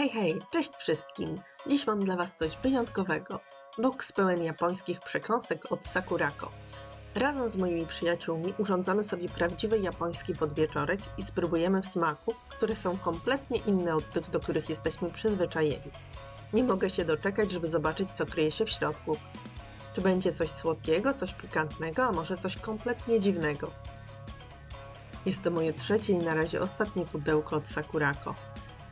Hej, hej, cześć wszystkim! Dziś mam dla Was coś wyjątkowego. Boks pełen japońskich przekąsek od Sakurako. Razem z moimi przyjaciółmi urządzamy sobie prawdziwy japoński podwieczorek i spróbujemy smaków, które są kompletnie inne od tych, do których jesteśmy przyzwyczajeni. Nie mogę się doczekać, żeby zobaczyć, co kryje się w środku. Czy będzie coś słodkiego, coś pikantnego, a może coś kompletnie dziwnego? Jest to moje trzecie i na razie ostatnie pudełko od Sakurako.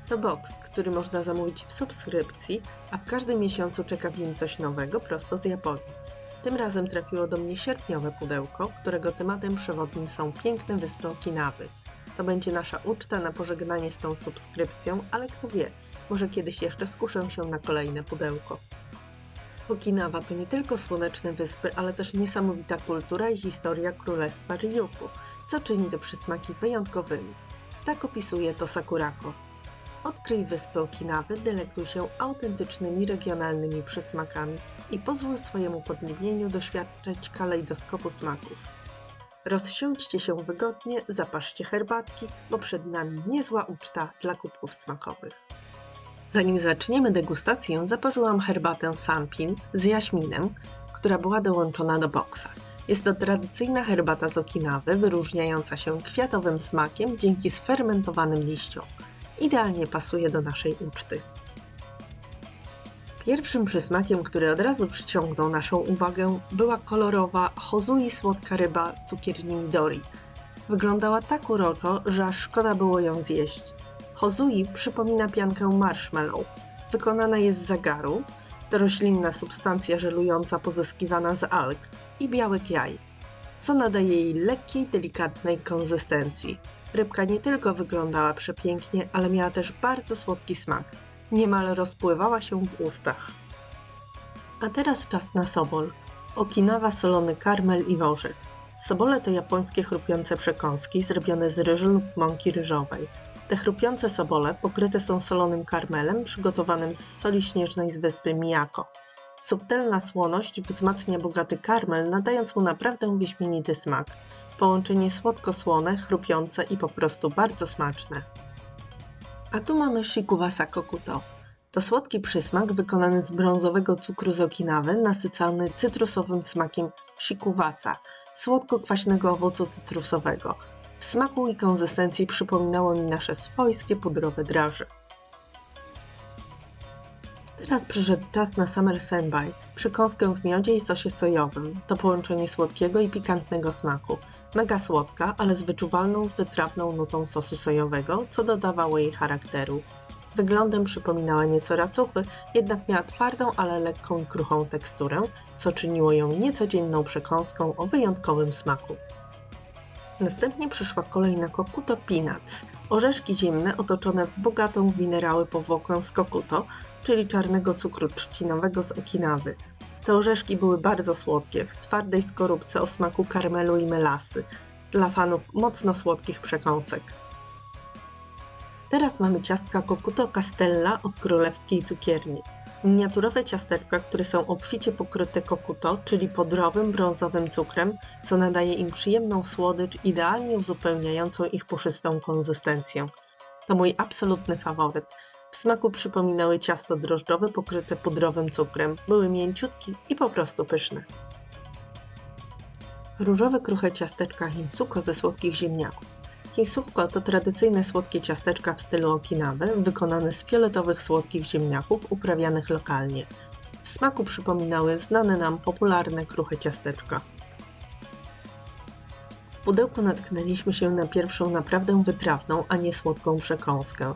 To box, który można zamówić w subskrypcji, a w każdym miesiącu czeka w nim coś nowego prosto z Japonii. Tym razem trafiło do mnie sierpniowe pudełko, którego tematem przewodnim są piękne wyspy Okinawy. To będzie nasza uczta na pożegnanie z tą subskrypcją, ale kto wie, może kiedyś jeszcze skuszę się na kolejne pudełko. Okinawa to nie tylko słoneczne wyspy, ale też niesamowita kultura i historia królestwa Ryuku, co czyni te przysmaki wyjątkowymi. Tak opisuje to Sakurako. Odkryj wyspę Okinawy, delektuj się autentycznymi regionalnymi przysmakami i pozwól swojemu podniebieniu doświadczyć kalejdoskopu smaków. Rozsiądźcie się wygodnie, zapaszcie herbatki, bo przed nami niezła uczta dla kubków smakowych. Zanim zaczniemy degustację, zaparzyłam herbatę Sampin z jaśminem, która była dołączona do boksa. Jest to tradycyjna herbata z Okinawy, wyróżniająca się kwiatowym smakiem dzięki sfermentowanym liściom. Idealnie pasuje do naszej uczty. Pierwszym przysmakiem, który od razu przyciągnął naszą uwagę, była kolorowa Hozui słodka ryba z cukierni Midori. Wyglądała tak uroczo, że aż szkoda było ją zjeść. Hozui przypomina piankę marshmallow. Wykonana jest z zagaru, to roślinna substancja żelująca pozyskiwana z alg i białek jaj, co nadaje jej lekkiej, delikatnej konsystencji. Rybka nie tylko wyglądała przepięknie, ale miała też bardzo słodki smak. Niemal rozpływała się w ustach. A teraz czas na sobol. Okinawa solony karmel i worzych. Sobole to japońskie chrupiące przekąski zrobione z ryżu lub mąki ryżowej. Te chrupiące sobole pokryte są solonym karmelem przygotowanym z soli śnieżnej z wyspy Miyako. Subtelna słoność wzmacnia bogaty karmel, nadając mu naprawdę wyśmienity smak. Połączenie słodko-słone, chrupiące i po prostu bardzo smaczne. A tu mamy shikuwasa kokuto. To słodki przysmak wykonany z brązowego cukru z Okinawy, nasycony cytrusowym smakiem shikuwasa, słodko-kwaśnego owocu cytrusowego. W smaku i konsystencji przypominało mi nasze swojskie pudrowe draże. Teraz przyszedł czas na Summer Senbai, przekąskę w miodzie i sosie sojowym. To połączenie słodkiego i pikantnego smaku. Mega słodka, ale z wyczuwalną, wytrawną nutą sosu sojowego, co dodawało jej charakteru. Wyglądem przypominała nieco racuchy, jednak miała twardą, ale lekką i kruchą teksturę, co czyniło ją niecodzienną przekąską o wyjątkowym smaku. Następnie przyszła kolejna kokuto peanuts, orzeszki ziemne otoczone w bogatą w minerały powłokę z kokuto, czyli czarnego cukru trzcinowego z Okinawy. Te orzeszki były bardzo słodkie, w twardej skorupce o smaku karmelu i melasy, dla fanów mocno słodkich przekąsek. Teraz mamy ciastka Kokuto Castella od królewskiej cukierni. Miniaturowe ciasteczka, które są obficie pokryte kokuto, czyli podrowym, brązowym cukrem, co nadaje im przyjemną słodycz, idealnie uzupełniającą ich puszystą konsystencję. To mój absolutny faworyt. W smaku przypominały ciasto drożdżowe pokryte pudrowym cukrem. Były mięciutkie i po prostu pyszne. Różowe kruche ciasteczka Hinsuko ze słodkich ziemniaków. Hinsuko to tradycyjne słodkie ciasteczka w stylu Okinawy, wykonane z fioletowych słodkich ziemniaków uprawianych lokalnie. W smaku przypominały znane nam popularne kruche ciasteczka. W pudełku natknęliśmy się na pierwszą naprawdę wytrawną, a nie słodką przekąskę.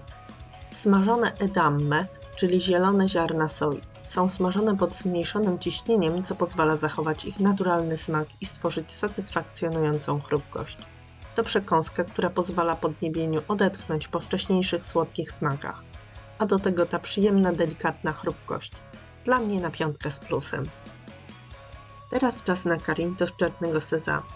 Smażone edamme, czyli zielone ziarna soi, są smażone pod zmniejszonym ciśnieniem, co pozwala zachować ich naturalny smak i stworzyć satysfakcjonującą chrupkość. To przekąska, która pozwala podniebieniu odetchnąć po wcześniejszych słodkich smakach, a do tego ta przyjemna, delikatna chrupkość. Dla mnie na piątkę z plusem. Teraz czas na karinto z czarnego sezamu.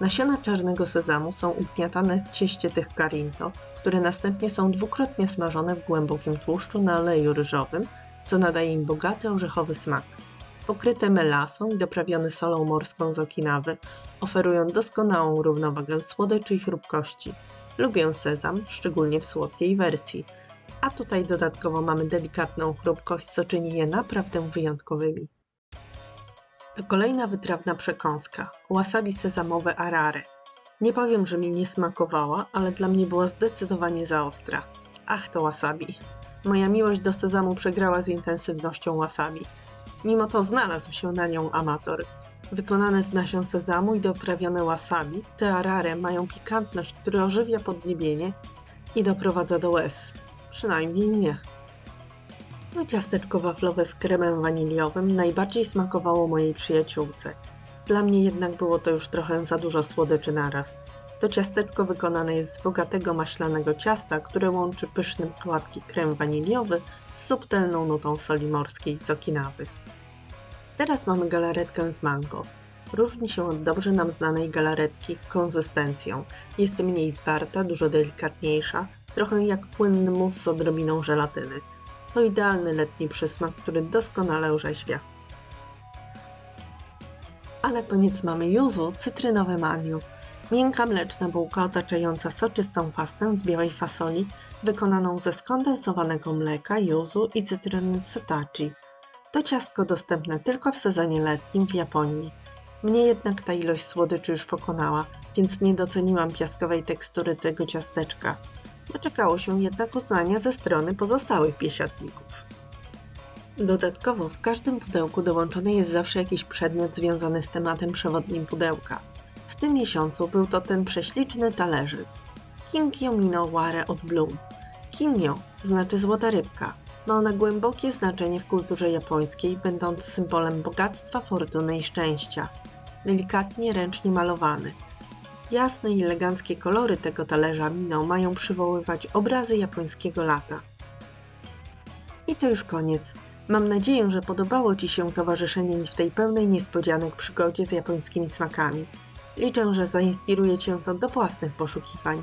Nasiona czarnego sezamu są ugniatane w cieście tych karinto, które następnie są dwukrotnie smażone w głębokim tłuszczu na oleju ryżowym, co nadaje im bogaty orzechowy smak. Pokryte melasą i doprawione solą morską z Okinawy, oferują doskonałą równowagę słodyczy i chrupkości. Lubię sezam, szczególnie w słodkiej wersji. A tutaj dodatkowo mamy delikatną chrupkość, co czyni je naprawdę wyjątkowymi. To kolejna wytrawna przekąska. Wasabi sezamowe arare. Nie powiem, że mi nie smakowała, ale dla mnie była zdecydowanie za ostra. Ach, to wasabi. Moja miłość do sezamu przegrała z intensywnością wasabi. Mimo to znalazł się na nią amator. Wykonane z nasion sezamu i doprawione wasabi, te arare mają pikantność, która ożywia podniebienie i doprowadza do łez. Przynajmniej mnie. To ciasteczko waflowe z kremem waniliowym najbardziej smakowało mojej przyjaciółce. Dla mnie jednak było to już trochę za dużo słodyczy naraz. To ciasteczko wykonane jest z bogatego maślanego ciasta, które łączy pyszny gładki krem waniliowy z subtelną nutą soli morskiej z Okinawy. Teraz mamy galaretkę z mango. Różni się od dobrze nam znanej galaretki konsystencją. Jest mniej zwarta, dużo delikatniejsza, trochę jak płynny mus z odrobiną żelatyny. To idealny letni przysmak, który doskonale orzeźwia. A na koniec mamy yuzu, cytrynowe maniu. Miękka mleczna bułka otaczająca soczystą pastę z białej fasoli, wykonaną ze skondensowanego mleka, yuzu i cytryny sutachi. To ciastko dostępne tylko w sezonie letnim w Japonii. Mnie jednak ta ilość słodyczy już pokonała, więc nie doceniłam piaskowej tekstury tego ciasteczka. Doczekało się jednak uznania ze strony pozostałych biesiadników. Dodatkowo w każdym pudełku dołączony jest zawsze jakiś przedmiot związany z tematem przewodnim pudełka. W tym miesiącu był to ten prześliczny talerzyk. Kinkyo Mino Ware od Bloom. Kinyo znaczy złota rybka. Ma ona głębokie znaczenie w kulturze japońskiej, będąc symbolem bogactwa, fortuny i szczęścia. Delikatnie, ręcznie malowany. Jasne i eleganckie kolory tego talerza Mino mają przywoływać obrazy japońskiego lata. I to już koniec. Mam nadzieję, że podobało Ci się towarzyszenie mi w tej pełnej niespodzianek przygodzie z japońskimi smakami. Liczę, że zainspiruje Cię to do własnych poszukiwań.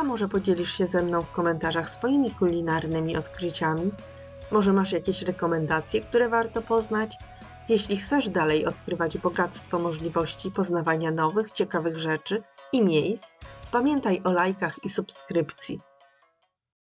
A może podzielisz się ze mną w komentarzach swoimi kulinarnymi odkryciami? Może masz jakieś rekomendacje, które warto poznać? Jeśli chcesz dalej odkrywać bogactwo możliwości poznawania nowych, ciekawych rzeczy i miejsc, pamiętaj o lajkach i subskrypcji.